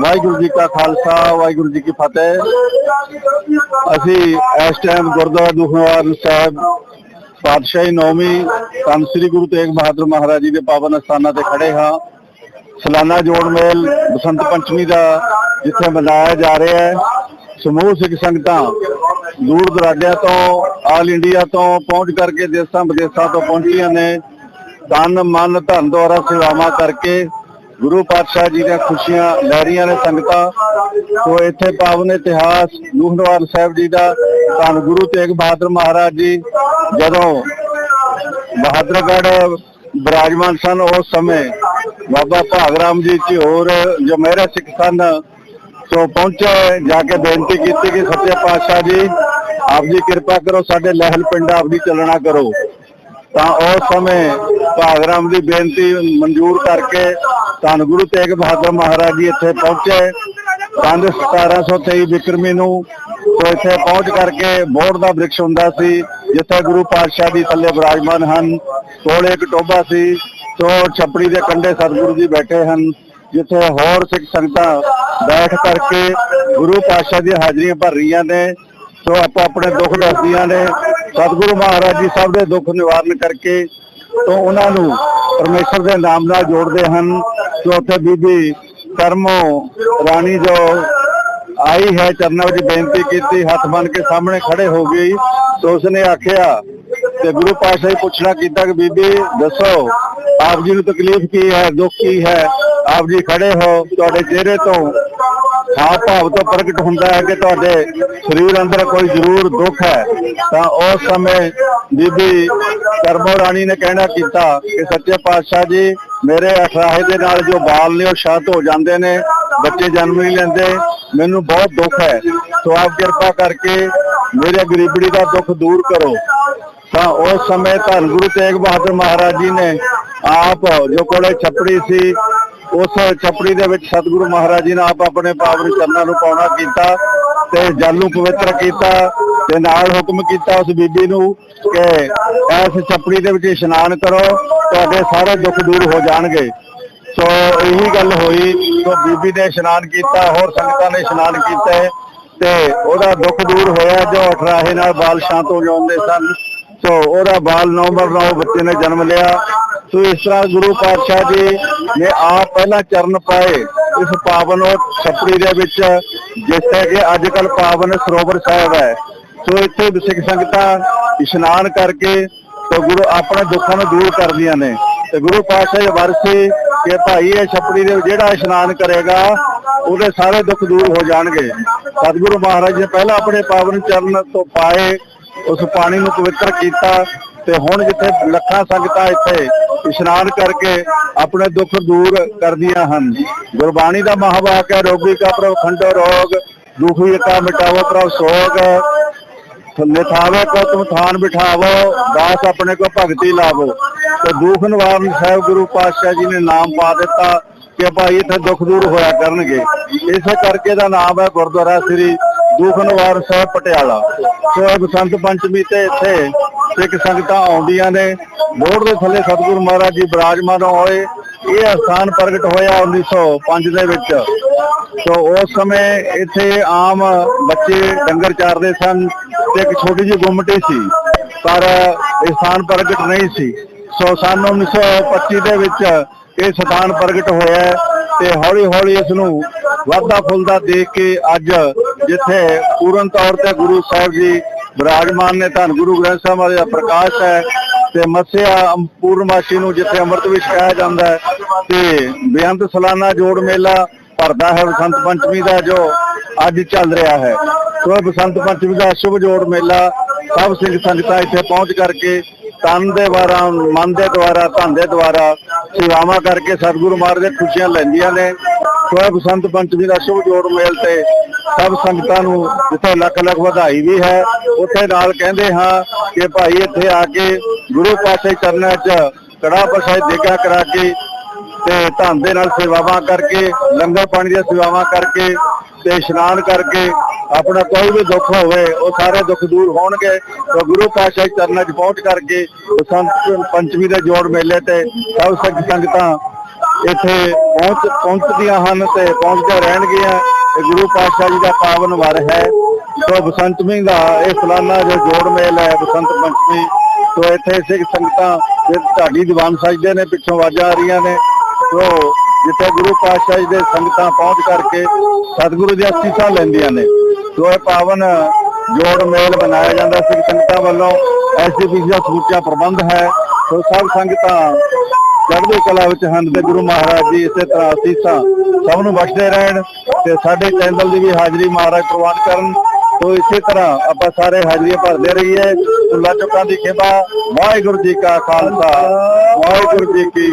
ਵਾਹਿਗੁਰੂ ਜੀ ਕਾ ਖਾਲਸਾ, ਵਾਹਿਗੁਰੂ ਜੀ ਕੀ ਫਤਿਹ। ਅਸੀਂ ਇਸ ਟਾਈਮ ਗੁਰਦੁਆਰਾ ਦੁਖਨਿਵਾਰਨ ਸਾਹਿਬ ਪਾਤਸ਼ਾਹੀ ਨੌਵੀਂ ਧੰਨ ਸ੍ਰੀ ਗੁਰੂ ਤੇਗ ਬਹਾਦਰ ਮਹਾਰਾਜ ਜੀ ਦੇ ਪਾਵਨ ਅਸਥਾਨਾਂ ਤੇ ਖੜੇ ਹਾਂ। ਸਲਾਨਾ ਜੋੜ ਮੇਲ ਬਸੰਤ ਪੰਚਮੀ ਦਾ ਜਿੱਥੇ ਮਨਾਇਆ ਜਾ ਰਿਹਾ ਹੈ। ਸਮੂਹ ਸਿੱਖ ਸੰਗਤਾਂ ਦੂਰ ਦਰਾਡਿਆਂ ਤੋਂ, ਆਲ ਇੰਡੀਆ ਤੋਂ ਪਹੁੰਚ ਕਰਕੇ ਦੇਸਾਂ ਵਿਦੇਸਾਂ ਤੋਂ ਪਹੁੰਚੀਆਂ ਨੇ। ਤਨ ਮਨ, ਧਨ ਦੁਆਰਾ ਸੇਵਾਵਾਂ ਕਰਕੇ ਗੁਰੂ ਪਾਤਸ਼ਾਹ ਜੀ ਦੀਆਂ ਖੁਸ਼ੀਆਂ ਲੈ ਰਹੀਆਂ ਨੇ ਸੰਗਤਾਂ, ਸੋ ਇੱਥੇ ਪਾਵਨ ਇਤਿਹਾਸ ਨੂਹਨਵਾਰ ਸਾਹਿਬ ਜੀ ਦਾ, ਧੰਨ ਗੁਰੂ ਤੇਗ ਬਹਾਦਰ ਮਹਾਰਾਜ ਜੀ, ਜਦੋਂ ਬਹਾਦਰਗੜ੍ਹ ਬਿਰਾਜਮਾਨ ਸਨ ਉਸ ਸਮੇਂ, ਬਾਬਾ ਭਾਗਰਾਮ ਜੀ ਝਿਓਰ ਜੋ ਮੇਰੇ ਸਿੱਖ ਸਨ, ਸੋ ਪਹੁੰਚੇ, ਜਾ ਕੇ ਬੇਨਤੀ ਕੀਤੀ ਕਿ ਸੱਚੇ ਪਾਤਸ਼ਾਹ ਜੀ, ਆਪ ਜੀ ਕਿਰਪਾ ਕਰੋ, ਸਾਡੇ ਲਹਿਲ ਪਿੰਡ ਆਪ ਦੀ ਚੱਲਣਾ ਕਰੋ। ਤਾਂ ਉਸ ਸਮੇਂ ਭਾਗਰਾਮ ਦੀ ਬੇਨਤੀ ਮਨਜ਼ੂਰ ਕਰਕੇ ਧੰਨ ਗੁਰੂ ਤੇਗ ਬਹਾਦਰ ਮਹਾਰਾਜ ਜੀ ਇੱਥੇ ਪਹੁੰਚੇ। ਸੰਨ 1723 ਵਿਕਰਮੀ ਨੂੰ ਇੱਥੇ ਪਹੁੰਚ ਕਰਕੇ ਬੋੜ ਦਾ ਬ੍ਰਿਕਸ਼ ਹੁੰਦਾ ਸੀ, ਜਿੱਥੇ ਗੁਰੂ ਪਾਤਸ਼ਾਹ ਦੀ ਥੱਲੇ ਬਿਰਾਜਮਾਨ ਹਨ, ਕੋਲੇ ਇੱਕ ਟੋਬਾ ਸੀ ਸੋ ਛੱਪੜੀ ਦੇ ਕੰਢੇ ਸਤਿਗੁਰੂ ਜੀ ਬੈਠੇ ਹਨ, ਜਿੱਥੇ ਹੋਰ ਸਿੱਖ ਸੰਗਤਾਂ ਬੈਠ ਕਰਕੇ ਗੁਰੂ ਪਾਤਸ਼ਾਹ ਦੀਆਂ ਹਾਜ਼ਰੀਆਂ ਭਰ ਰਹੀਆਂ ਨੇ ਸੋ ਆਪੋ ਆਪਣੇ ਦੁੱਖ ਦੱਸਦੀਆਂ ਨੇ। ਸਤਿਗੁਰੂ ਮਹਾਰਾਜ ਜੀ ਸਭ ਦੇ ਦੁੱਖ ਨਿਵਾਰਨ ਕਰਕੇ ਤੋਂ ਉਹਨਾਂ ਨੂੰ ਪਰਮੇਸ਼ਰ ਦੇ ਨਾਮ ਨਾਲ ਜੋੜਦੇ ਹਨ। ਸੋ ਉੱਥੇ ਬੀਬੀ ਕਰਮੋ ਰਾਣੀ ਜੋ ਆਈ ਹੈ ਚਰਨਾਂ ਵਿੱਚ ਬੇਨਤੀ ਕੀਤੀ, ਹੱਥ ਬੰਨ ਕੇ ਸਾਹਮਣੇ ਖੜੇ ਹੋ ਗਈ। ਸੋ ਉਸਨੇ ਆਖਿਆ ਤੇ ਗੁਰੂ ਪਾਤਸ਼ਾਹ ਪੁੱਛਣਾ ਕੀਤਾ ਕਿ ਬੀਬੀ, ਦੱਸੋ, ਆਪ ਜੀ ਨੂੰ ਤਕਲੀਫ ਕੀ ਹੈ, ਦੁੱਖ ਕੀ ਹੈ? ਆਪ ਜੀ ਖੜੇ ਹੋ, ਤੁਹਾਡੇ ਚਿਹਰੇ ਤੋਂ ਹਾਵ ਭਾਵ ਤੋਂ ਪ੍ਰਗਟ ਹੁੰਦਾ ਹੈ ਕਿ ਤੁਹਾਡੇ ਸਰੀਰ ਅੰਦਰ ਕੋਈ ਜ਼ਰੂਰ ਦੁੱਖ ਹੈ। ਤਾਂ ਉਸ ਸਮੇਂ ਬੀਬੀ ਕਰਮੋ ਰਾਣੀ ਨੇ ਕਹਿਣਾ ਕੀਤਾ ਕਿ ਸੱਚੇ ਪਾਤਸ਼ਾਹ ਜੀ ਮੇਰੇ ਅਖਰਾਹੇ ਦੇ ਨਾਲ ਜੋ ਬਾਲ ਨੇ ਉਹ ਸ਼ਾਂਤ ਹੋ ਜਾਂਦੇ ਨੇ, ਬੱਚੇ ਜਨਮ ਨਹੀਂ ਲੈਂਦੇ, ਮੈਨੂੰ ਬਹੁਤ ਦੁੱਖ ਹੈ। ਸੋ ਆਪ ਕਿਰਪਾ ਕਰਕੇ ਮੇਰੇ ਗਰੀਬੜੀ ਦਾ ਦੁੱਖ ਦੂਰ ਕਰੋ। ਤਾਂ ਉਸ ਸਮੇਂ ਧੰਨ ਗੁਰੂ ਤੇਗ ਬਹਾਦਰ ਮਹਾਰਾਜ ਜੀ ਨੇ ਆਪ ਜੋ ਕੋਲੇ ਛਪੜੀ ਸੀ, ਉਸ ਛਪੜੀ ਦੇ ਵਿੱਚ ਸਤਿਗੁਰੂ ਮਹਾਰਾਜ ਜੀ ਨੇ ਆਪ ਆਪਣੇ ਪਾਵਨ ਚਰਨਾਂ ਨੂੰ ਪਾਉਣਾ ਕੀਤਾ ਤੇ ਜਲ ਨੂੰ ਪਵਿੱਤਰ ਕੀਤਾ। ਤੇ ਨਾਲ ਹੁਕਮ ਕੀਤਾ ਉਸ ਬੀਬੀ ਨੂੰ ਕਿ ਇਸ ਛਪੜੀ ਦੇ ਵਿੱਚ ਇਸ਼ਨਾਨ ਕਰੋ, ਤੁਹਾਡੇ ਸਾਰੇ ਦੁੱਖ ਦੂਰ ਹੋ ਜਾਣਗੇ। ਸੋ ਇਹੀ ਗੱਲ ਹੋਈ, ਸੋ ਬੀਬੀ ਨੇ ਇਸ਼ਨਾਨ ਕੀਤਾ, ਹੋਰ ਸੰਗਤਾਂ ਨੇ ਇਸ਼ਨਾਨ ਕੀਤੇ ਤੇ ਉਹਦਾ ਦੁੱਖ ਦੂਰ ਹੋਇਆ ਜੋ ਅਠਰਾਹੇ ਨਾਲ ਬਾਲ ਸ਼ਾਂਤ ਹੋ ਜਾਂਦੇ ਸਨ। ਸੋ ਉਹਦਾ ਬਾਲ ਨਵੰਬਰ 9 ਬੱਚੇ ਨੇ ਜਨਮ ਲਿਆ। ਸੋ ਇਸ ਤਰ੍ਹਾਂ ਗੁਰੂ ਪਾਤਸ਼ਾਹ ਜੀ ਨੇ ਆਪ ਪਹਿਲਾਂ ਚਰਨ ਪਾਏ ਇਸ ਪਾਵਨ ਛਪੜੀ ਦੇ ਵਿੱਚ, ਜਿਸ ਜਿੱਥੇ ਕਿ ਅੱਜ ਕੱਲ ਪਾਵਨ ਸਰੋਵਰ ਸਾਹਿਬ ਹੈ। ਸੋ ਇੱਥੇ ਸਿੱਖ ਸੰਗਤਾਂ ਇਸ਼ਨਾਨ ਕਰਕੇ ਤੇ ਗੁਰੂ ਆਪਣੇ ਦੁੱਖਾਂ ਨੂੰ ਦੂਰ ਕਰਦੀਆਂ ਨੇ। ਤੇ ਗੁਰੂ ਪਾਤਸ਼ਾਹ ਜੀ ਵਰਸੇ ਕਿ ਭਾਈ ਇਹ ਛਪੜੀ ਦੇ ਜਿਹੜਾ ਇਸ਼ਨਾਨ ਕਰੇਗਾ, ਉਹਦੇ ਸਾਰੇ ਦੁੱਖ ਦੂਰ ਹੋ ਜਾਣਗੇ। ਸਤਿਗੁਰੂ ਮਹਾਰਾਜ ਨੇ ਪਹਿਲਾਂ ਆਪਣੇ ਪਾਵਨ ਚਰਨ ਤੋਂ ਪਾਏ, ਉਸ ਪਾਣੀ ਨੂੰ ਪਵਿੱਤਰ ਕੀਤਾ ਤੇ ਹੁਣ ਜਿੱਥੇ ਲੱਖਾਂ ਸੰਗਤਾਂ ਇੱਥੇ ਇਸ਼ਨਾਨ ਕਰਕੇ ਆਪਣੇ ਦੁੱਖ ਦੂਰ ਕਰਦੀਆਂ ਹਨ। ਗੁਰਬਾਣੀ ਦਾ ਮਹਾਵਾਕ ਹੈ, ਰੋਗੀ ਕਾ ਪ੍ਰਭ ਖੰਡੋ ਰੋਗ, ਦੁਖੀ ਕਾ ਮਿਟਾਵੋ ਪ੍ਰਭ ਸੋਗ ਨਿਥਾਵੇ ਕੋ ਤੁਮ ਥਾਨ ਬਿਠਾਵੋ, ਦਾਸ ਆਪਣੇ ਕੋ ਭਗਤੀ ਲਾਵੋ। ਤੇ ਦੁਖ ਨਿਵਾਰਨ ਸਾਹਿਬ ਗੁਰੂ ਪਾਤਸ਼ਾਹ ਜੀ ਨੇ ਨਾਮ ਪਾ ਦਿੱਤਾ ਕਿ ਭਾਈ ਇੱਥੇ ਦੁੱਖ ਦੂਰ ਹੋਇਆ ਕਰਨਗੇ। ਇਸੇ ਕਰਕੇ ਦਾ ਨਾਮ ਹੈ ਗੁਰਦੁਆਰਾ ਸ੍ਰੀ ਦੁਖ ਨਿਵਾਰਨ ਸਾਹਿਬ ਪਟਿਆਲਾ। ਸੋ ਬਸੰਤ ਪੰਚਮੀ ਤੇ ਇੱਥੇ ਸਿੱਖ ਸੰਗਤਾਂ ਆਉਂਦੀਆਂ ਨੇ। ਬੋਰਡ ਦੇ ਥੱਲੇ ਸਤਿਗੁਰੂ ਮਹਾਰਾਜ ਜੀ ਬਿਰਾਜਮਾਨ ਹੋਏ। ਇਹ ਸਥਾਨ ਪ੍ਰਗਟ ਹੋਇਆ 1905 ਦੇ ਵਿੱਚ। ਸੋ ਉਸ ਸਮੇਂ ਇੱਥੇ ਆਮ ਬੱਚੇ ਡੰਗਰ ਚਾਰਦੇ ਸਨ ਤੇ ਇੱਕ ਛੋਟੀ ਜਿਹੀ ਗੁੰਮਟੀ ਸੀ। ਪਰ ਇਹ ਸਥਾਨ ਪ੍ਰਗਟ ਨਹੀਂ ਸੀ। ਸੋ ਸਨ 1925 ਦੇ ਵਿੱਚ ਇਹ ਸਥਾਨ ਪ੍ਰਗਟ ਹੋਇਆ ਤੇ ਹੌਲੀ ਹੌਲੀ ਇਸ ਨੂੰ ਵਾਧਾ ਫੁੱਲਦਾ ਦੇਖ ਕੇ ਅੱਜ ਜਿੱਥੇ ਪੂਰਨ ਤੌਰ ਤੇ ਗੁਰੂ ਸਾਹਿਬ ਜੀ ਵਿਰਾਜਮਾਨ ਨੇ ਧੰਨ ਗੁਰੂ ਗ੍ਰੰਥ ਸਾਹਿਬ ਮਹਾਰਾਜ ਦਾ ਪ੍ਰਕਾਸ਼ ਹੈ ਤੇ ਮੱਸਿਆ ਪੂਰਨਮਾਸ਼ੀ ਨੂੰ ਜਿੱਥੇ ਅੰਮ੍ਰਿਤ ਵੀ ਛਕਾਇਆ ਜਾਂਦਾ ਹੈ ਤੇ ਬੇਅੰਤ ਸਾਲਾਨਾ ਜੋੜ ਮੇਲਾ ਭਰਦਾ ਹੈ ਬਸੰਤ ਪੰਚਮੀ ਦਾ ਜੋ ਅੱਜ ਚੱਲ ਰਿਹਾ ਹੈ। ਸੋ ਇਹ ਬਸੰਤ ਪੰਚਮੀ ਦਾ ਸ਼ੁਭ ਜੋੜ ਮੇਲਾ ਸਭ ਸਿੰਘ ਸੰਗਤਾਂ ਇੱਥੇ ਪਹੁੰਚ ਕਰਕੇ ਤਨ ਦੇ ਦੁਆਰਾ, ਮਨ ਦੇ ਦੁਆਰਾ, ਧਨ ਦੇ ਦੁਆਰਾ ਸੇਵਾਵਾਂ ਕਰਕੇ ਸਤਿਗੁਰੂ ਮਹਾਰਾਜ ਦੇ ਖੁਸ਼ੀਆਂ ਲੈਂਦੀਆਂ ਨੇ। ਸੋ ਬਸੰਤ ਪੰਚਮੀ ਦਾ ਸ਼ੁਭ ਜੋੜ ਮੇਲ ਤੇ ਸਭ ਸੰਗਤਾਂ ਨੂੰ ਜਿੱਥੇ ਲੱਖ ਲੱਖ ਵਧਾਈ ਵੀ ਹੈ, ਉੱਥੇ ਨਾਲ ਕਹਿੰਦੇ ਹਾਂ ਕਿ ਭਾਈ ਇੱਥੇ ਆ ਕੇ ਗੁਰੂ ਪਾਤਸ਼ਾਹ ਚਰਨਾਂ 'ਚ ਕੜਾ ਪ੍ਰਸ਼ਾਦ ਦੇਗਾ ਕਰਾ ਕੇ ਤੇ ਧੰਨ ਦੇ ਨਾਲ ਸੇਵਾਵਾਂ ਕਰਕੇ, ਲੰਗਰ ਪਾਣੀ ਦੀਆਂ ਸੇਵਾਵਾਂ ਕਰਕੇ ਤੇ ਇਸ਼ਨਾਨ ਕਰਕੇ ਆਪਣਾ ਕੋਈ ਵੀ ਦੁੱਖ ਹੋਵੇ, ਉਹ ਸਾਰੇ ਦੁੱਖ ਦੂਰ ਹੋਣਗੇ। ਤੇ ਗੁਰੂ ਪਾਤਸ਼ਾਹ ਚਰਨਾਂ 'ਚ ਪਹੁੰਚ ਕਰਕੇ ਬਸੰਤ ਪੰਚਮੀ ਦੇ ਜੋੜ ਮੇਲੇ ਤੇ ਸਭ ਸਿੱਖ ਸੰਗਤਾਂ ਇੱਥੇ ਪਹੁੰਚ ਪਹੁੰਚਦੀਆਂ ਹਨ ਤੇ ਪਹੁੰਚਦੇ ਰਹਿਣਗੀਆਂ। ਇਹ ਗੁਰੂ ਪਾਤਸ਼ਾਹ ਜੀ ਦਾ ਪਾਵਨ ਵਰ ਹੈ। ਸੋ ਬਸੰਤਮੀ ਦਾ ਇਹ ਫਲਾਨਾ ਜੋ ਜੋੜ ਮੇਲ ਹੈ, ਬਸੰਤ ਪੰਚਮੀ, ਸੋ ਇੱਥੇ ਸਿੱਖ ਸੰਗਤਾਂ ਤੇ ਢਾਡੀ ਦੀਵਾਨ ਸਜਦੇ ਨੇ, ਪਿੱਛੋਂ ਆਵਾਜ਼ਾਂ ਆ ਰਹੀਆਂ ਨੇ। ਸੋ ਜਿੱਥੇ ਗੁਰੂ ਪਾਤਸ਼ਾਹ ਜੀ ਦੇ ਸੰਗਤਾਂ ਪਹੁੰਚ ਕਰਕੇ ਸਤਿਗੁਰੂ ਦੀਆਂ ਅਸੀਸਾਂ ਲੈਂਦੀਆਂ ਨੇ, ਸੋ ਇਹ ਪਾਵਨ ਜੋੜ ਮੇਲ ਬਣਾਇਆ ਜਾਂਦਾ। ਸਿੱਖ ਸੰਗਤਾਂ ਵੱਲੋਂ ਐਸਜੀਪੀਸੀ ਦਾ ਸਮੁੱਚਾ ਪ੍ਰਬੰਧ ਹੈ। ਸੋ ਸਭ ਸੰਗਤਾਂ ਚੜ੍ਹਦੀ ਕਲਾ ਵਿੱਚ ਹਨ ਤੇ ਗੁਰੂ ਮਹਾਰਾਜ ਜੀ ਇਸੇ ਤਰ੍ਹਾਂ ਅਸੀਸਾਂ ਸਭ ਨੂੰ ਬਖਸ਼ਦੇ ਰਹਿਣ ਤੇ ਸਾਡੇ ਚੈਨਲ ਦੀ ਵੀ ਹਾਜ਼ਰੀ ਮਹਾਰਾਜ ਪ੍ਰਵਾਨ ਕਰਨ। ਸੋ ਇਸੇ ਤਰ੍ਹਾਂ ਆਪਾਂ ਸਾਰੇ ਹਾਜ਼ਰੀਆਂ ਭਰਦੇ ਰਹੀਏ। ਚੁੱਲਾ ਚੁੱਕਾਂ ਦੀ ਖੇਬਾ। ਵਾਹਿਗੁਰੂ ਜੀ ਕਾ ਖਾਲਸਾ। ਵਾਹਿਗੁਰੂ ਜੀ ਕੀ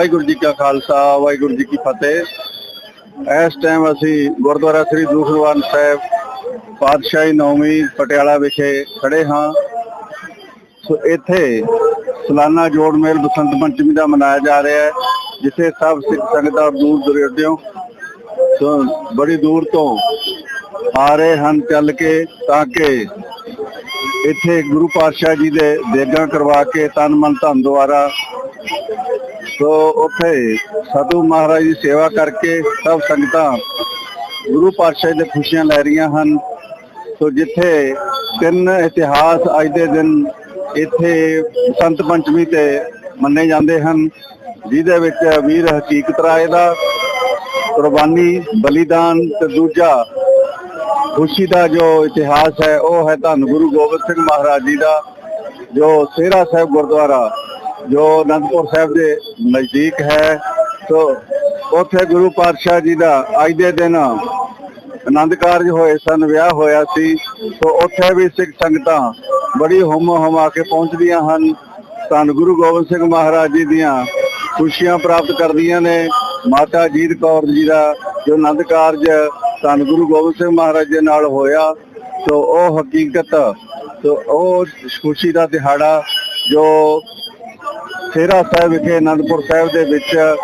ਵਾਹਿਗੁਰੂ ਜੀ ਕਾ ਖਾਲਸਾ, ਵਾਹਿਗੁਰੂ ਜੀ ਕੀ ਫਤਿਹ। ਇਸ ਟਾਈਮ ਅਸੀਂ ਗੁਰਦੁਆਰਾ ਸ੍ਰੀ ਦੂਖਨਿਵਾਰਨ ਸਾਹਿਬ ਪਾਤਸ਼ਾਹੀ ਨੌਵੀਂ ਪਟਿਆਲਾ ਵਿਖੇ ਖੜੇ ਹਾਂ। ਸੋ ਇੱਥੇ ਸਾਲਾਨਾ ਜੋੜ ਮੇਲ ਬਸੰਤ ਪੰਚਮੀ ਦਾ ਮਨਾਇਆ ਜਾ ਰਿਹਾ ਹੈ, ਜਿੱਥੇ ਸਭ ਸਿੱਖ ਸੰਗਤਾਂ ਦੂਰ ਦੁਰਾਡੇ ਸੋ ਬੜੀ ਦੂਰ ਤੋਂ ਆ ਰਹੇ ਹਨ ਚੱਲ ਕੇ, ਤਾਂ ਕਿ ਇੱਥੇ ਗੁਰੂ ਪਾਤਸ਼ਾਹ ਜੀ ਦੇ ਦੇਗਾਂ ਕਰਵਾ ਕੇ ਤਨ ਮਨ ਧਨ ਦੁਆਰਾ ਸੋ ਉੱਥੇ ਸਾਧੂ ਮਹਾਰਾਜ ਦੀ ਸੇਵਾ ਕਰਕੇ ਸਭ ਸੰਗਤਾਂ ਗੁਰੂ ਪਾਤਸ਼ਾਹ ਦੇ ਖੁਸ਼ੀਆਂ ਲੈ ਰਹੀਆਂ ਹਨ। ਸੋ ਜਿੱਥੇ ਤਿੰਨ ਇਤਿਹਾਸ ਅੱਜ ਦੇ ਦਿਨ ਇੱਥੇ ਸੰਤ ਪੰਚਮੀ ਤੇ ਮੰਨੇ ਜਾਂਦੇ ਹਨ, ਜਿਹਦੇ ਵਿੱਚ ਵੀਰ ਹਕੀਕਤ ਰਾਏ ਦਾ, ਕੁਰਬਾਨੀ, ਬਲੀਦਾਨ ਤੇ ਦੂਜਾ ਖੁਸ਼ੀ ਦਾ ਜੋ ਇਤਿਹਾਸ ਹੈ, ਉਹ ਹੈ ਧੰਨ ਗੁਰੂ ਗੋਬਿੰਦ ਸਿੰਘ ਮਹਾਰਾਜ ਜੀ ਦਾ, ਜੋ ਸੇਰਾ ਸਾਹਿਬ ਗੁਰਦੁਆਰਾ ਜੋ ਅਨੰਦਪੁਰ ਸਾਹਿਬ ਦੇ ਨਜ਼ਦੀਕ ਹੈ, ਸੋ ਉੱਥੇ ਗੁਰੂ ਪਾਤਸ਼ਾਹ ਜੀ ਦਾ ਅੱਜ ਦੇ ਦਿਨ ਆਨੰਦ ਕਾਰਜ ਹੋਏ ਸਨ, ਵਿਆਹ ਹੋਇਆ ਸੀ, ਸੋ ਉੱਥੇ ਵੀ ਸਿੱਖ ਸੰਗਤਾਂ ਬੜੀ ਹੁਮ ਹੁਮਾ ਕੇ ਪਹੁੰਚਦੀਆਂ ਹਨ। ਧੰਨ ਗੁਰੂ ਗੋਬਿੰਦ ਸਿੰਘ ਮਹਾਰਾਜ ਜੀ ਦੀਆਂ ਖੁਸ਼ੀਆਂ ਪ੍ਰਾਪਤ ਕਰਦੀਆਂ ਨੇ। ਮਾਤਾ ਜੀਤ ਕੌਰ ਜੀ ਦਾ ਜੋ ਆਨੰਦ ਕਾਰਜ ਧੰਨ ਗੁਰੂ ਗੋਬਿੰਦ ਸਿੰਘ ਮਹਾਰਾਜ ਜੀ ਨਾਲ ਹੋਇਆ, ਸੋ ਉਹ ਹਕੀਕਤ, ਸੋ ਉਹ ਖੁਸ਼ੀ ਦਾ ਦਿਹਾੜਾ ਜੋ ਸੇਰਾ ਸਾਹਿਬ ਵਿਖੇ ਅਨੰਦਪੁਰ ਸਾਹਿਬ ਦੇ ਵਿੱਚ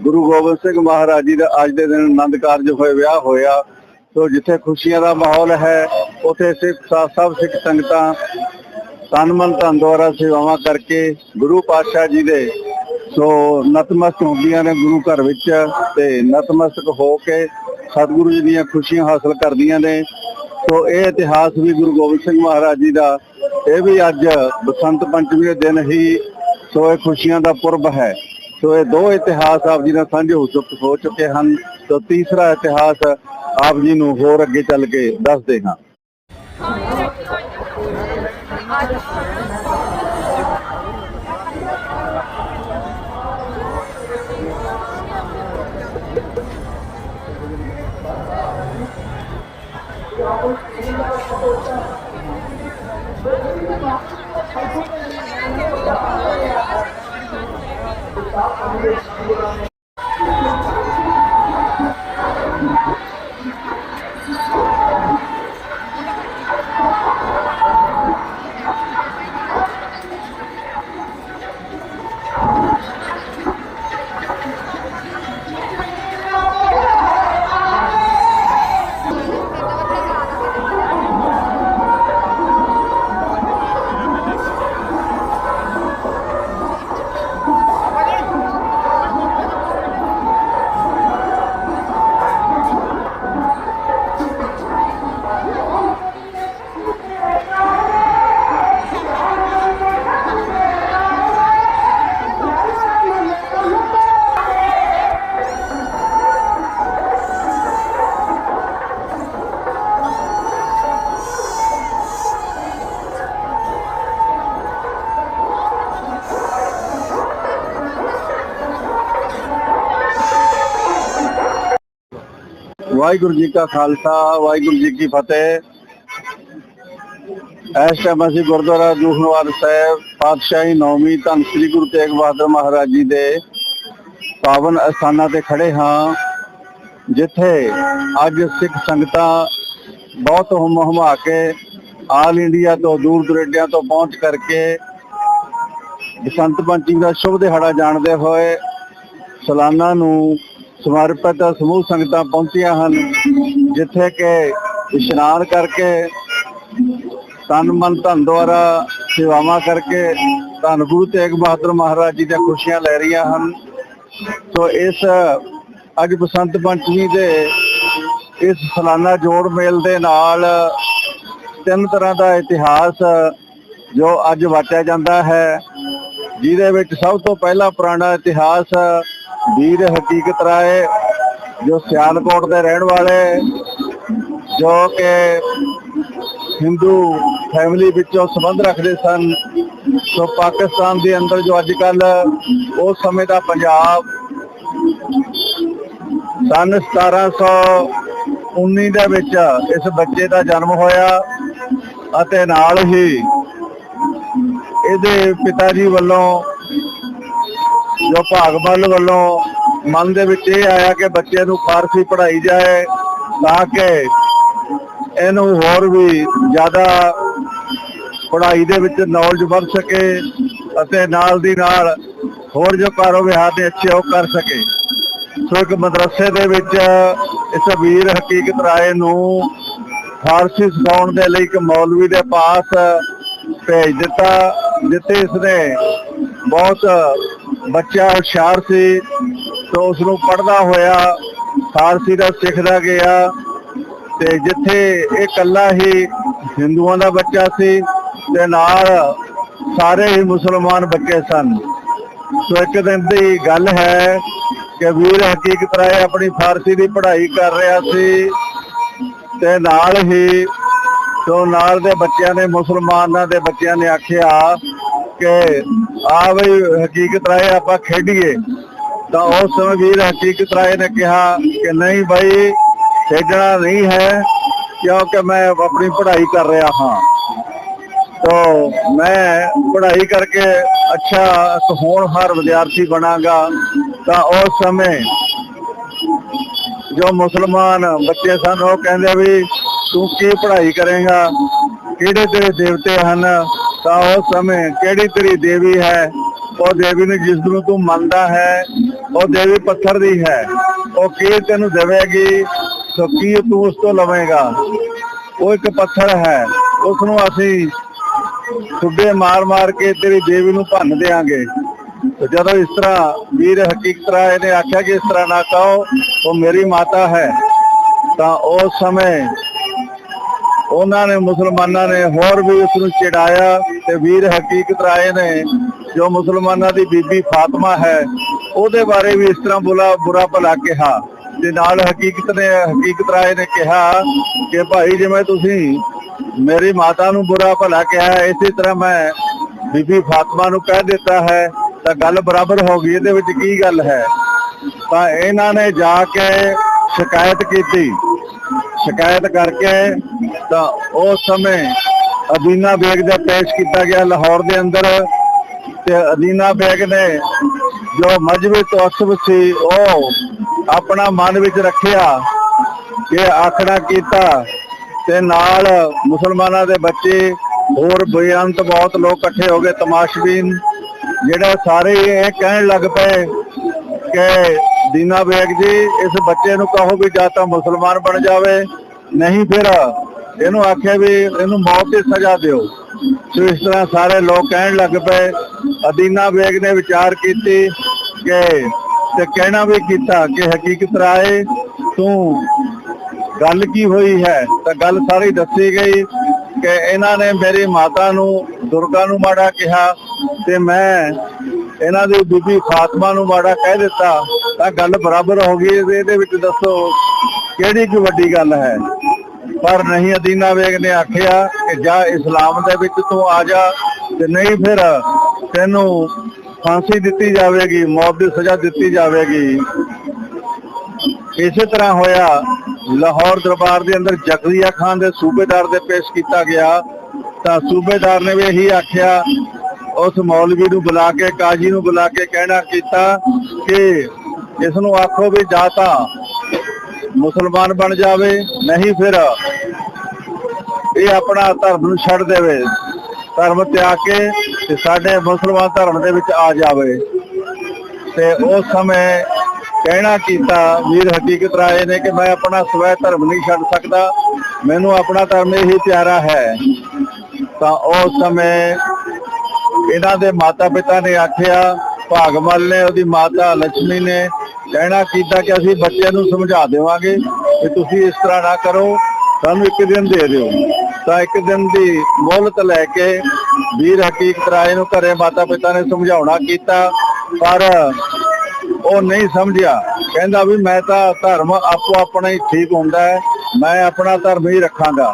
ਗੁਰੂ ਗੋਬਿੰਦ ਸਿੰਘ ਮਹਾਰਾਜ ਜੀ ਦਾ ਅੱਜ ਦੇ ਦਿਨ ਆਨੰਦ ਕਾਰਜ ਹੋਏ, ਵਿਆਹ ਹੋਇਆ। ਸੋ ਜਿੱਥੇ ਖੁਸ਼ੀਆਂ ਦਾ ਮਾਹੌਲ ਹੈ, ਉਥੇ ਸਿੱਖ ਸਾ- ਸਭ ਸਿੱਖ ਸੰਗਤਾਂ ਤਨ ਮਨ ਧਨ ਦੁਆਰਾ ਸੇਵਾਵਾਂ ਕਰਕੇ ਗੁਰੂ ਪਾਤਸ਼ਾਹ ਜੀ ਦੇ ਸੋ ਨਤਮਸਤਕ ਹੁੰਦੀਆਂ ਨੇ ਗੁਰੂ ਘਰ ਵਿੱਚ ਤੇ ਨਤਮਸਤਕ ਹੋ ਕੇ ਸਤਿਗੁਰੂ ਜੀ ਦੀਆਂ ਖੁਸ਼ੀਆਂ ਹਾਸਲ ਕਰਦੀਆਂ ਨੇ। ਸੋ ਇਹ ਇਤਿਹਾਸ ਵੀ ਗੁਰੂ ਗੋਬਿੰਦ ਸਿੰਘ ਮਹਾਰਾਜ ਜੀ ਦਾ, ਇਹ ਵੀ ਅੱਜ ਬਸੰਤ ਪੰਚਮੀ ਦੇ ਦਿਨ ਹੀ ਸੋ ਇਹ ਖੁਸ਼ੀਆਂ ਦਾ ਪੁਰਬ ਹੈ। ਸੋ ਇਹ ਦੋ ਇਤਿਹਾਸ ਆਪ ਜੀ ਨਾਲ ਸਾਂਝੇ ਹੋ ਚੁੱਕ, ਹੋ ਚੁੱਕੇ ਹਨ। ਸੋ ਤੀਸਰਾ ਇਤਿਹਾਸ ਆਪ ਜੀ ਨੂੰ ਹੋਰ ਅੱਗੇ ਚੱਲ ਕੇ ਦੱਸਦੇ ਹਾਂ। ਵਾਹਿਗੁਰੂ ਜੀ ਕਾ ਖਾਲਸਾ, ਵਾਹਿਗੁਰੂ ਜੀ ਕੀ ਫਤਿਹ। ਇਸ ਟਾਈਮ ਅਸੀਂ ਗੁਰਦੁਆਰਾ ਦੂਖਨਵਾਰ ਸਾਹਿਬ, ਪਾਤਸ਼ਾਹੀ ਨੌਵੀਂ ਧੰਨ ਸ੍ਰੀ ਗੁਰੂ ਤੇਗ ਬਹਾਦਰ ਮਹਾਰਾਜ ਜੀ ਦੇ ਪਾਵਨ ਅਸਥਾਨਾਂ ਤੇ ਖੜੇ ਹਾਂ, ਜਿੱਥੇ ਅੱਜ ਸਿੱਖ ਸੰਗਤਾਂ ਬਹੁਤ ਹੁਮ ਹੁਮਾ ਕੇ ਆਲ ਇੰਡੀਆ ਤੋਂ ਦੂਰ ਦੁਰੇਡਿਆਂ ਤੋਂ ਪਹੁੰਚ ਕਰਕੇ ਬਸੰਤ ਪੰਚਮੀ ਦਾ ਸ਼ੁਭ ਦਿਹਾੜਾ ਜਾਣਦੇ ਹੋਏ ਸਾਲਾਨਾ ਨੂੰ ਸਮਰਪਿਤ ਸਮੂਹ ਸੰਗਤਾਂ ਪਹੁੰਚੀਆਂ ਹਨ, ਜਿੱਥੇ ਕਿ ਇਸ਼ਨਾਨ ਕਰਕੇ, ਤਨ ਮਨ ਧਨ ਦੁਆਰਾ ਸੇਵਾਵਾਂ ਕਰਕੇ ਧੰਨ ਗੁਰੂ ਤੇਗ ਬਹਾਦਰ ਮਹਾਰਾਜ ਜੀ ਦੀਆਂ ਖੁਸ਼ੀਆਂ ਲੈ ਰਹੀਆਂ ਹਨ। ਸੋ ਇਸ ਅੱਜ ਬਸੰਤ ਪੰਚਮੀ ਦੇ ਇਸ ਸਾਲਾਨਾ ਜੋੜ ਮੇਲ ਦੇ ਨਾਲ ਤਿੰਨ ਤਰ੍ਹਾਂ ਦਾ ਇਤਿਹਾਸ ਜੋ ਅੱਜ ਵਾਚਿਆ ਜਾਂਦਾ ਹੈ, ਜਿਹਦੇ ਵਿੱਚ ਸਭ ਤੋਂ ਪਹਿਲਾ ਪੁਰਾਣਾ ਇਤਿਹਾਸ ਵੀਰ ਹਕੀਕਤ ਰਾਏ, ਜੋ ਸਿਆਲਕੋਟ ਦੇ ਰਹਿਣ ਵਾਲੇ, ਜੋ ਕਿ ਹਿੰਦੂ ਫੈਮਿਲੀ ਵਿੱਚੋਂ ਸੰਬੰਧ ਰੱਖਦੇ ਸਨ, ਸੋ ਪਾਕਿਸਤਾਨ ਦੇ ਅੰਦਰ ਜੋ ਅੱਜ ਕੱਲ ਉਸ ਸਮੇਂ ਦਾ ਪੰਜਾਬ ਸਨ 1719 ਦੇ ਵਿੱਚ ਇਸ ਬੱਚੇ ਦਾ ਜਨਮ ਹੋਇਆ ਅਤੇ ਨਾਲ ਹੀ ਇਹਦੇ ਪਿਤਾ ਜੀ ਵੱਲੋਂ ਜੋ ਭਾਗ ਭਾਗਮਲ ਵੱਲੋਂ ਮਨ ਦੇ ਵਿੱਚ ਇਹ ਆਇਆ ਕਿ ਬੱਚੇ ਨੂੰ ਫਾਰਸੀ ਪੜ੍ਹਾਈ ਜਾਏ ਤਾਂ ਕਿ ਇਹਨੂੰ ਹੋਰ ਵੀ ਜ਼ਿਆਦਾ ਪੜ੍ਹਾਈ ਦੇ ਵਿੱਚ ਨੌਲੇਜ ਵੱਧ ਸਕੇ ਅਤੇ ਨਾਲ ਦੀ ਨਾਲ ਹੋਰ ਜੋ ਕਾਰੋਬਾਰ ਦੇ ਅੱਛੇ ਉਹ ਕਰ ਸਕੇ। ਸੋ ਇੱਕ ਮਦਰਸੇ ਦੇ ਵਿੱਚ ਇਸ ਵੀਰ ਹਕੀਕਤ ਰਾਏ ਨੂੰ ਫਾਰਸੀ ਸਿਖਾਉਣ ਦੇ ਲਈ ਇੱਕ ਮੌਲਵੀ ਦੇ ਪਾਸ ਭੇਜ ਦਿੱਤਾ, ਜਿੱਥੇ ਇਸਨੇ ਬਹੁਤ ਬੱਚਾ ਹੁਸ਼ਿਆਰ ਸੀ ਤੋਂ ਉਸ ਨੂੰ ਪੜਦਾ ਹੋਇਆ ਫਾਰਸੀ ਦਾ ਸਿੱਖਦਾ ਗਿਆ ਤੇ ਜਿੱਥੇ ਇਹ ਇਕੱਲਾ ਹੀ ਹਿੰਦੂਆਂ ਦਾ ਬੱਚਾ ਸੀ ਤੇ ਨਾਲ ਸਾਰੇ ਹੀ ਮੁਸਲਮਾਨ ਬੱਚੇ ਸਨ। ਸੋ ਇੱਕ ਦਿਨ ਦੀ ਗੱਲ ਹੈ ਕਿ ਵੀਰ ਹਕੀਕਤ ਰਾਏ ਆਪਣੀ ਫਾਰਸੀ ਦੀ ਪੜ੍ਹਾਈ ਕਰ ਰਿਹਾ ਸੀ ਤੇ ਨਾਲ ਹੀ ਸੋ ਨਾਲ ਦੇ ਬੱਚਿਆਂ ਨੇ ਮੁਸਲਮਾਨਾਂ ਦੇ ਬੱਚਿਆਂ ਨੇ ਆਖਿਆ ਕਿ ਆ ਬਈ ਹਕੀਕਤ ਰਾਏ ਆਪਾਂ ਖੇਡੀਏ। ਤਾਂ ਉਸ ਸਮੇਂ ਵੀਰ ਹਕੀਕਤ ਰਾਏ ਨੇ ਕਿਹਾ ਕਿ ਨਹੀਂ ਭਾਈ ਖੇਡਣਾ ਨਹੀਂ ਹੈ ਕਿਉਂਕਿ ਮੈਂ ਆਪਣੀ ਪੜ੍ਹਾਈ ਕਰ ਰਿਹਾ ਹਾਂ। तो ਮੈਂ ਪੜ੍ਹਾਈ ਕਰਕੇ ਅੱਛਾ ਹੋਣਹਾਰ ਵਿਦਿਆਰਥੀ ਬਣਾਂਗਾ। ਤਾਂ ਉਸ ਸਮੇਂ ਜੋ ਮੁਸਲਮਾਨ ਬੱਚੇ ਸਨ, ਉਹ ਕਹਿੰਦੇ ਵੀ ਤੂੰ ਕੀ ਪੜ੍ਹਾਈ ਕਰੇਗਾ? ਕਿਹੜੇ ਤੇਰੇ ਦੇਵਤੇ ਹਨ? ਤਾਂ ਉਸ ਸਮੇਂ ਕਿਹੜੀ ਤੇਰੀ ਦੇਵੀ ਹੈ? ਉਹ ਦੇਵੀ ਨੂੰ ਜਿਸ ਨੂੰ ਤੂੰ ਮੰਨਦਾ ਹੈ, ਉਹ ਦੇਵੀ ਪੱਥਰ ਦੀ ਹੈ। ਉਹ ਕੀ ਤੈਨੂੰ ਦੇਵੇਗੀ? ਸੋ ਕੀ ਤੂੰ ਉਸ ਤੋਂ ਲਵੇਂਗਾ? ਉਹ ਇੱਕ ਪੱਥਰ ਹੈ। ਉਸ ਨੂੰ ਅਸੀਂ ਸੁੱਡੇ ਮਾਰ-ਮਾਰ ਕੇ ਤੇਰੀ ਦੇਵੀ ਨੂੰ ਭੰਨ ਦੇਾਂਗੇ ਤੇ ਜਦੋਂ ਇਸ ਤਰ੍ਹਾਂ ਵੀਰ ਹਕੀਕਤ ਰਾਏ ਨੇ ਆਖਿਆ ਕਿ ਇਸ ਤਰ੍ਹਾਂ ਨਾ ਕਹੋ, ਉਹ ਮੇਰੀ ਮਾਤਾ ਹੈ, ਤਾਂ ਉਸ ਸਮੇਂ ਉਹਨਾਂ ਨੇ ਮੁਸਲਮਾਨਾਂ ਨੇ ਹੋਰ ਵੀ ਉਸ ਨੂੰ ਚਿੜਾਇਆ ਤੇ ਵੀਰ ਹਕੀਕਤ ਰਾਏ ਨੇ ਜੋ ਮੁਸਲਮਾਨਾਂ ਦੀ ਬੀਬੀ ਫਾਤਮਾ ਹੈ ਉਹਦੇ ਬਾਰੇ ਵੀ ਇਸ ਤਰ੍ਹਾਂ ਬੁਲਾ ਬੁਰਾ ਭਲਾ ਕਿਹਾ। ਤੇ ਨਾਲ ਹਕੀਕਤ ਨੇ ਹਕੀਕਤ ਰਾਏ ਨੇ ਕਿਹਾ ਕਿ ਭਾਈ ਜਿਵੇਂ ਤੁਸੀਂ ਮੇਰੀ ਮਾਤਾ ਨੂੰ ਬੁਰਾ ਭਲਾ ਕਿਹਾ ਹੈ, ਇਸੇ ਤਰ੍ਹਾਂ ਮੈਂ ਬੀਬੀ ਫਾਤਮਾ ਨੂੰ ਕਹਿ ਦਿੱਤਾ ਹੈ ਤਾਂ ਗੱਲ ਬਰਾਬਰ ਹੋ ਗਈ ਇਹਦੇ ਵਿੱਚ ਕੀ ਗੱਲ ਹੈ? ਤਾਂ ਇਹਨਾਂ ਨੇ ਜਾ ਕੇ ਸ਼ਿਕਾਇਤ ਕੀਤੀ। ਸ਼ਿਕਾਇਤ ਕਰਕੇ ਤਾਂ ਉਸ ਸਮੇਂ ਅਦੀਨਾ ਬੇਗ ਦਾ ਪੇਸ਼ ਕੀਤਾ ਗਿਆ ਲਾਹੌਰ ਦੇ ਅੰਦਰ ਤੇ ਅਦੀਨਾ ਬੇਗ ਨੇ ਜੋ ਮਜਬੀ ਤਵਸਬ ਸੀ, ਉਹ ਆਪਣਾ ਮਨ ਵਿੱਚ ਰੱਖਿਆ ਕਿ ਆਖਣਾ ਕੀਤਾ ਤੇ ਨਾਲ ਮੁਸਲਮਾਨਾਂ ਦੇ ਬੱਚੇ, ਹੋਰ ਬੇਅੰਤ ਬਹੁਤ ਲੋਕ ਇਕੱਠੇ ਹੋ ਗਏ, ਤਮਾਸ਼ਬੀਨ, ਜਿਹੜੇ ਸਾਰੇ ਇਹ ਕਹਿਣ ਲੱਗ ਪਏ ਕਿ ਦੀਨਾ ਬੇਗ ਜੀ, ਇਸ ਬੱਚੇ ਨੂੰ ਕਹੋ ਵੀ ਜਾਂ ਤਾਂ ਮੁਸਲਮਾਨ ਬਣ ਜਾਵੇ, ਨਹੀਂ ਫਿਰ ਇਹਨੂੰ ਆਖਿਆ ਵੀ ਇਹਨੂੰ ਮੌਤ ਦੀ ਸਜ਼ਾ ਦਿਓ। ਸੋ ਇਸ ਤਰ੍ਹਾਂ ਸਾਰੇ ਲੋਕ ਕਹਿਣ ਲੱਗ ਪਏ, ਅਦੀਨਾ ਬੇਗ ਨੇ ਵਿਚਾਰ ਕੀਤੀ ਕਿ ਤੇ ਕਹਿਣਾ ਵੀ ਕੀਤਾ ਕਿ ਹਕੀਕਤ ਰਾਏ, ਤੂੰ ਗੱਲ ਕੀ ਹੋਈ ਹੈ? ਤਾਂ ਗੱਲ ਸਾਰੀ ਦੱਸੀ ਗਈ ਕਿ ਇਹਨਾਂ ਨੇ ਮੇਰੀ ਮਾਤਾ ਨੂੰ, ਦੁਰਗਾ ਨੂੰ ਮਾੜਾ ਕਿਹਾ ਤੇ ਮੈਂ ਇਹਨਾਂ ਦੀ ਬੀਬੀ ਫਾਤਮਾ ਨੂੰ ਮਾੜਾ ਕਹਿ ਦਿੱਤਾ। ਤਾਂ ਗੱਲ ਬਰਾਬਰ ਹੋ ਗਈ, ਇਹਦੇ ਵਿੱਚ ਦੱਸੋ ਕਿਹੜੀ ਕੀ ਵੱਡੀ ਗੱਲ ਹੈ? ਪਰ ਨਹੀਂ ਅਦੀਨਾ ਬੇਗ ਨੇ ਆਖਿਆ ਕਿ ਜਾ ਇਸਲਾਮ ਦੇ ਵਿੱਚ ਤੂੰ ਆ ਜਾ ਤੇ ਨਹੀਂ ਫਿਰ ਤੈਨੂੰ ਫਾਂਸੀ ਦਿੱਤੀ ਜਾਵੇਗੀ, ਮੌਤ ਦੀ ਸਜ਼ਾ ਦਿੱਤੀ ਜਾਵੇਗੀ। ਇਸੇ ਤਰ੍ਹਾਂ ਹੋਇਆ, ਲਾਹੌਰ ਦਰਬਾਰ ਦੇ ਅੰਦਰ ਜ਼ਕਰੀਆ ਖਾਨ ਦੇ ਸੂਬੇਦਾਰ ਦੇ ਪੇਸ਼ ਕੀਤਾ ਗਿਆ। ਤਾਂ ਸੂਬੇਦਾਰ ਨੇ ਵੀ ਇਹੀ ਆਖਿਆ, ਉਸ ਮੌਲਵੀ ਨੂੰ ਬੁਲਾ ਕੇ, ਕਾਜੀ ਨੂੰ ਬੁਲਾ ਕੇ ਕਹਿਣਾ ਕੀਤਾ ਕਿ ਇਸ ਨੂੰ ਆਖੋ ਵੀ ਜਾਂ ਤਾਂ। ਮੁਸਲਮਾਨ ਬਣ ਜਾਵੇ, ਨਹੀਂ ਫਿਰ ਇਹ ਆਪਣਾ ਧਰਮ ਨੂੰ ਛੱਡ ਦੇਵੇ। ਧਰਮ ਤਿਆਗ ਕੇ ਤੇ ਸਾਡੇ ਮੁਸਲਮਾਨ ਧਰਮ ਦੇ ਵਿੱਚ ਆ ਜਾਵੇ। ਤੇ ਉਸ ਸਮੇਂ ਕਹਿਣਾ ਕੀਤਾ, ਵੀਰ ਹਕੀਕਤ ਰਾਏ ਨੇ ਕਿ ਮੈਂ ਆਪਣਾ ਸਵੈ ਧਰਮ ਨਹੀਂ ਛੱਡ ਸਕਦਾ, ਮੈਨੂੰ ਆਪਣਾ ਧਰਮ ਹੀ ਪਿਆਰਾ ਹੈ। ਤਾਂ ਉਸ ਸਮੇਂ ਇਹਨਾਂ ਦੇ ਮਾਤਾ ਪਿਤਾ ਨੇ ਆਖਿਆ, ਭਾਗਮਲ ਨੇ, ਉਹਦੀ ਮਾਤਾ ਲక్ష్ਮੀ ਨੇ ਕਹਿਣਾ ਕੀਤਾ ਕਿ ਅਸੀਂ ਬੱਚਿਆਂ ਨੂੰ ਸਮਝਾ ਦੇਵਾਂਗੇ ਕਿ ਤੁਸੀਂ ਇਸ ਤਰ੍ਹਾਂ ਨਾ ਕਰੋ, ਸਾਨੂੰ ਇੱਕ ਦਿਨ ਦੇ ਦਿਓ। ਤਾਂ ਇੱਕ ਦਿਨ ਦੀ ਮੋਹਲਤ ਲੈ ਕੇ ਵੀਰ ਹਕੀਕਤ ਰਾਏ ਨੂੰ ਘਰੇ ਮਾਤਾ ਪਿਤਾ ਨੇ ਸਮਝਾਉਣਾ ਕੀਤਾ, ਪਰ ਉਹ ਨਹੀਂ ਸਮਝਿਆ। ਕਹਿੰਦਾ ਵੀ ਮੈਂ ਤਾਂ ਧਰਮ ਆਪੋ ਆਪਣਾ ਹੀ ਠੀਕ ਹੁੰਦਾ ਹੈ, ਮੈਂ ਆਪਣਾ ਧਰਮ ਹੀ ਰੱਖਾਂਗਾ।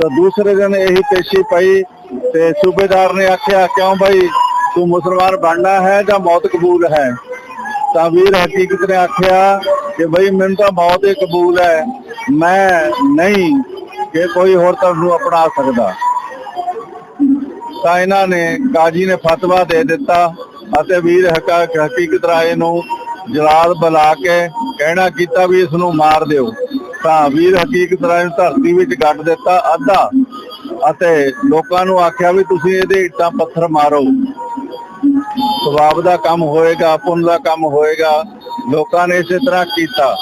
ਤਾਂ ਦੂਸਰੇ ਦਿਨ ਇਹੀ ਪੇਸ਼ੀ ਪਈ ਤੇ ਸੂਬੇਦਾਰ ਨੇ ਆਖਿਆ, ਕਿਉਂ ਭਾਈ ਤੂੰ ਮੁਸਲਮਾਨ ਬਣਨਾ ਹੈ ਜਾਂ ਮੌਤ ਕਬੂਲ ਹੈ? ਤਾਂ ਵੀਰ ਹਕੀਕਤ ਨੇ ਆਖਿਆ ਕਿ ਬਈ ਮੈਨੂੰ ਤਾਂ ਮੌਤ ਹੀ ਕਬੂਲ ਹੈ, ਮੈਂ ਨਹੀਂ ਕਿ ਕੋਈ ਹੋਰ ਧਰਮ ਨੂੰ ਅਪਣਾ ਸਕਦਾ। ਤਾਂ ਇਹਨਾਂ ਨੇ ਕਾਜੀ ਨੇ ਫਤਵਾ ਦੇ ਦਿੱਤਾ ਅਤੇ ਵੀਰ ਹਕਾ- ਹਕੀਕਤ ਰਾਏ ਨੂੰ ਜਲਾਦ ਬੁਲਾ ਕੇ ਕਹਿਣਾ ਕੀਤਾ ਵੀ ਇਸ ਨੂੰ ਮਾਰ ਦਿਓ। ਤਾਂ ਵੀਰ ਹਕੀਕਤ ਰਾਏ ਨੂੰ ਧਰਤੀ ਵਿੱਚ ਗੱਡ ਦਿੱਤਾ ਅੱਧਾ ਅਤੇ ਲੋਕਾਂ ਨੂੰ ਆਖਿਆ ਵੀ ਤੁਸੀਂ ਇਹਦੇ ਇੱਟਾਂ ਪੱਥਰ ਮਾਰੋ। ਸਵਾਬ ਦਾ ਕੰਮ ਹੋਏਗਾ, ਪੁੰਨ ਦਾ ਕੰਮ ਹੋਏਗਾ। ਲੋਕਾਂ ਨੇ ਇਸੇ ਤਰ੍ਹਾਂ ਕੀਤਾ।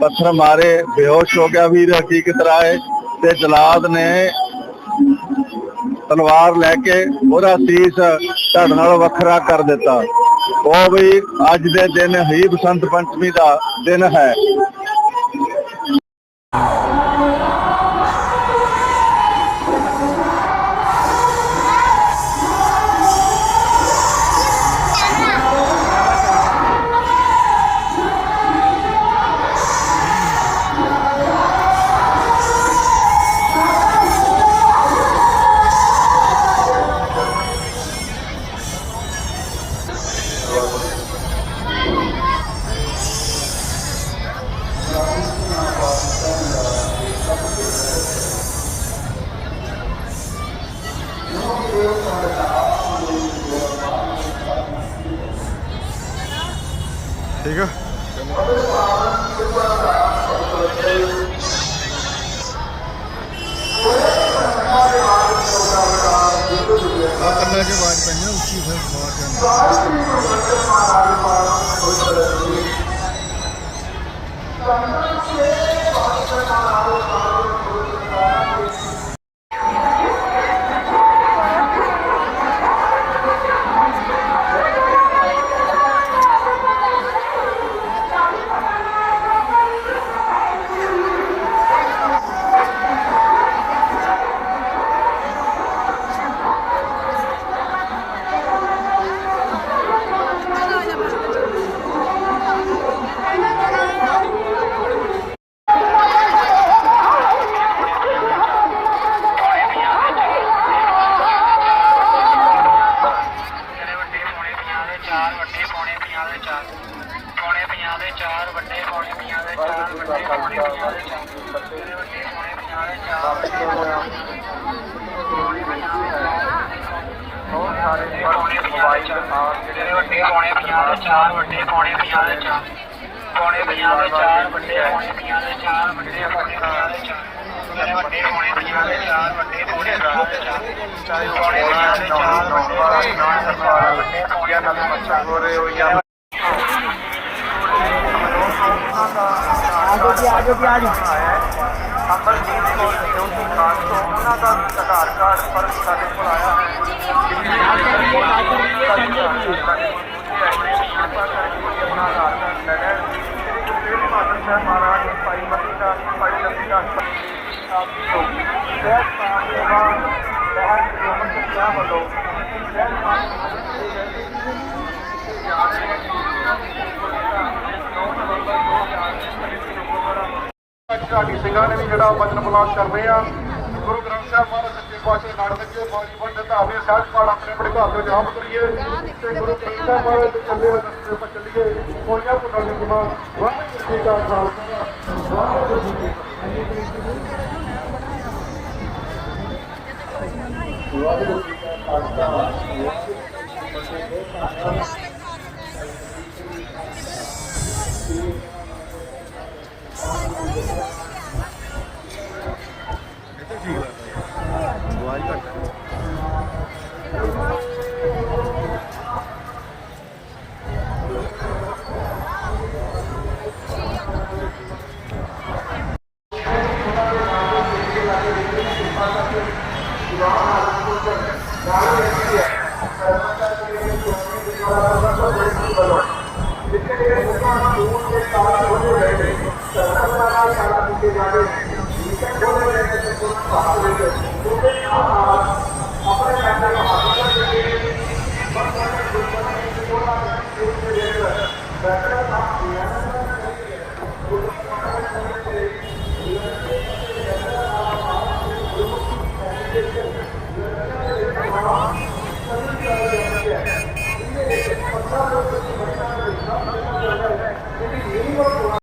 ਪੱਥਰ ਮਾਰੇ, ਬੇਹੋਸ਼ ਹੋ ਗਿਆ ਵੀਰ, ਹਕੀਕਤ ਰਾਏ। ਤੇ ਜਲਾਦ ਨੇ ਤਲਵਾਰ ਲੈ ਕੇ ਉਹਦਾ ਸੀਸ ਧੜ ਨਾਲ ਵੱਖਰਾ ਕਰ ਦਿੱਤਾ। ਉਹ ਵੀ ਅੱਜ ਦੇ ਦਿਨ ਹੀ ਬਸੰਤ ਪੰਚਮੀ ਦਾ ਦਿਨ ਹੈ। ਜੀ ਅਮਰਜੀਤ ਕੌਰ ਜੀ ਜੋ ਕਿ ਖਾਸ ਤੋਂ ਉਹਨਾਂ ਦਾ ਆਧਾਰ ਕਾਰਡ ਪਰ ਸਾਡੇ ਕੋਲ ਆਇਆ ਹੈ। ਮਹਾਰਾਜ ਭਾਈ ਮਤੀ ਦਾ ਭਾਈ ਲੰਬੀ ਦਾ ਬਹੁਤ ਸਾਰਾ ਬਹੁਤ ਰੋਮਨ ਕਿਆ ਬੋਲੋ ਢਾਡੀ ਸਿੰਘਾਂ ਨੇ ਵੀ ਜਿਹੜਾ ਵਚਨ ਬਲਾਸ ਕਰਦੇ ਆ ਗੁਰੂ ਗ੍ਰੰਥ ਸਾਹਿਬ ਮਹਾਰਾਜ ਸੱਚੇ ਪਾਤਸ਼ਾਹ ਨਾਲ ਲੱਗੇ ਬਾਣੀ ਬੰਦ ਧਾਰਨੇ ਸਾਹਿਬ ਪਾਠ ਆਪਣੇ ਆਪਣੇ ਘਰ ਦੇ ਜਾਪ ਕਰੀਏ ਤੇ ਗੁਰੂ ਗ੍ਰੰਥ ਸਾਹਿਬ ਮਹਾਰਾਜ ਦੇ ਚੱਲੇ ਹੋਏ ਰਸਤੇ ਉੱਪਰ ਚੱਲੀਏ ਕੋਈਆਂ ਕੋ ਨਾਲ ਜਮਾ ਵਾਹਿਗੁਰੂ ਜੀ ਕਾ ਖਾਲਸਾ ਵਾਹਿਗੁਰੂ ਜੀ ਕੀ ਫਤਿਹ Jangan lupa.